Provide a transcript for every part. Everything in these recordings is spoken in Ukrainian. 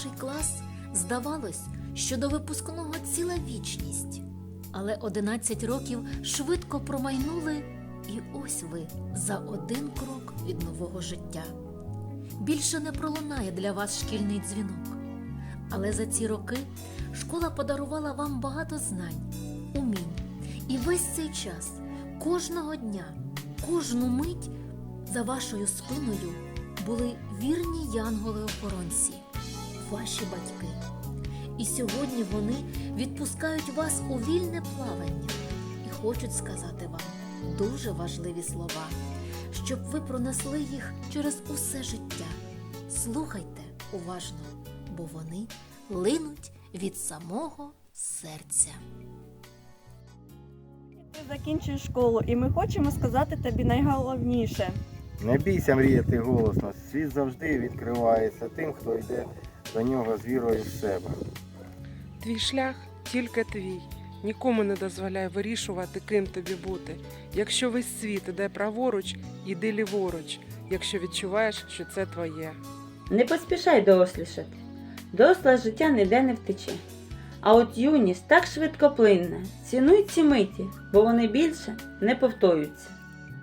перший клас здавалось, що до випускного ціла вічність. Але 11 років швидко промайнули, і ось ви за один крок від нового життя. Більше не пролунає для вас шкільний дзвінок. Але за ці роки школа подарувала вам багато знань, умінь. І весь цей час, кожного дня, кожну мить за вашою спиною були вірні янголи-охоронці, ваші батьки. І сьогодні вони відпускають вас у вільне плавання і хочуть сказати вам дуже важливі слова, щоб ви пронесли їх через усе життя. Слухайте уважно, бо вони линуть від самого серця. Ти закінчуєш школу, і ми хочемо сказати тобі найголовніше. Не бійся мріяти голосно. Світ завжди відкривається тим, хто йде до нього з вірою в себе. Твій шлях тільки твій. Нікому не дозволяй вирішувати, ким тобі бути. Якщо весь світ іде праворуч, йди ліворуч, якщо відчуваєш, що це твоє. Не поспішай дорослішати. Доросле життя ніде не втече. А от юність так швидко плинне. Цінуй ці миті, бо вони більше не повторюються.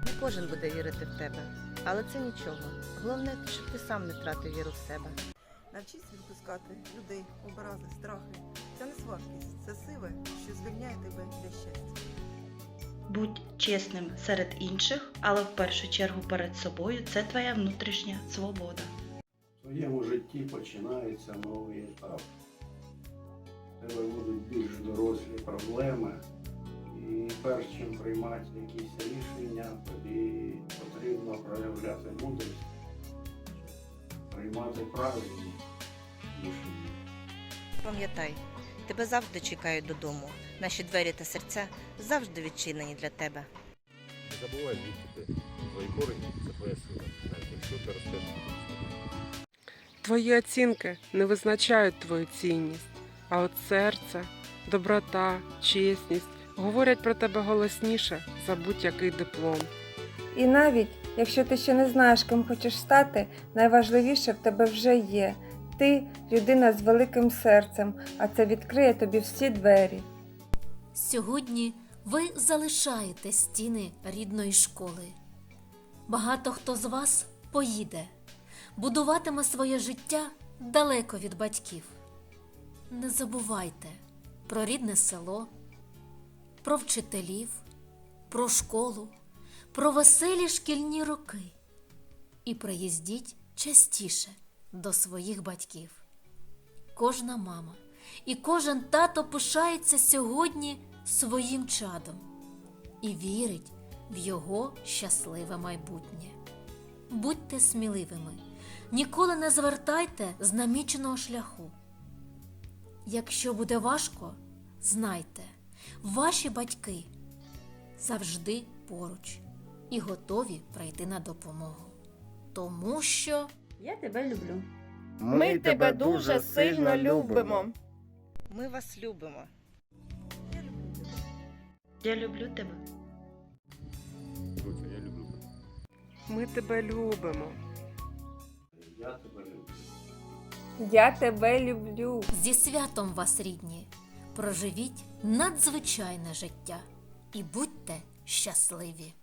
Не кожен буде вірити в тебе, але це нічого. Головне, щоб ти сам не втратив віру в себе. Навчись відпускати людей, образи, страхи. Це не слабкість, це сила, що звільняє тебе для щастя. Будь чесним серед інших, але в першу чергу перед собою це твоя внутрішня свобода. В твоєму житті починається новий етап. Тебе будуть більш дорослі проблеми. І перш чим приймати якісь рішення, тобі потрібно проявляти мудрість, приймати правильні. Пам'ятай, тебе завжди чекають додому. Наші двері та серця завжди відчинені для тебе. Не забувай звідки. Твої корені це твоя сила, навіть якщо ти ростеш. Твої оцінки не визначають твою цінність, а от серце, доброта, чесність говорять про тебе голосніше за будь-який диплом. І навіть якщо ти ще не знаєш, ким хочеш стати, найважливіше в тебе вже є. Ти людина з великим серцем, а це відкриє тобі всі двері. Сьогодні ви залишаєте стіни рідної школи. Багато хто з вас поїде, будуватиме своє життя далеко від батьків. Не забувайте про рідне село, про вчителів, про школу, про веселі шкільні роки і приїздіть частіше до своїх батьків. Кожна мама і кожен тато пишається сьогодні своїм чадом і вірить в його щасливе майбутнє. Будьте сміливими, ніколи не звертайте з наміченого шляху. Якщо буде важко, знайте, ваші батьки завжди поруч і готові прийти на допомогу. Тому що Я тебе люблю. Ми, тебе дуже сильно любимо. Ми вас любимо. Я люблю тебе. Я люблю тебе. Друзі, я люблю тебе. Ми тебе любимо. Я тебе люблю. Я тебе люблю. зі святом вас, рідні, проживіть надзвичайне життя і будьте щасливі!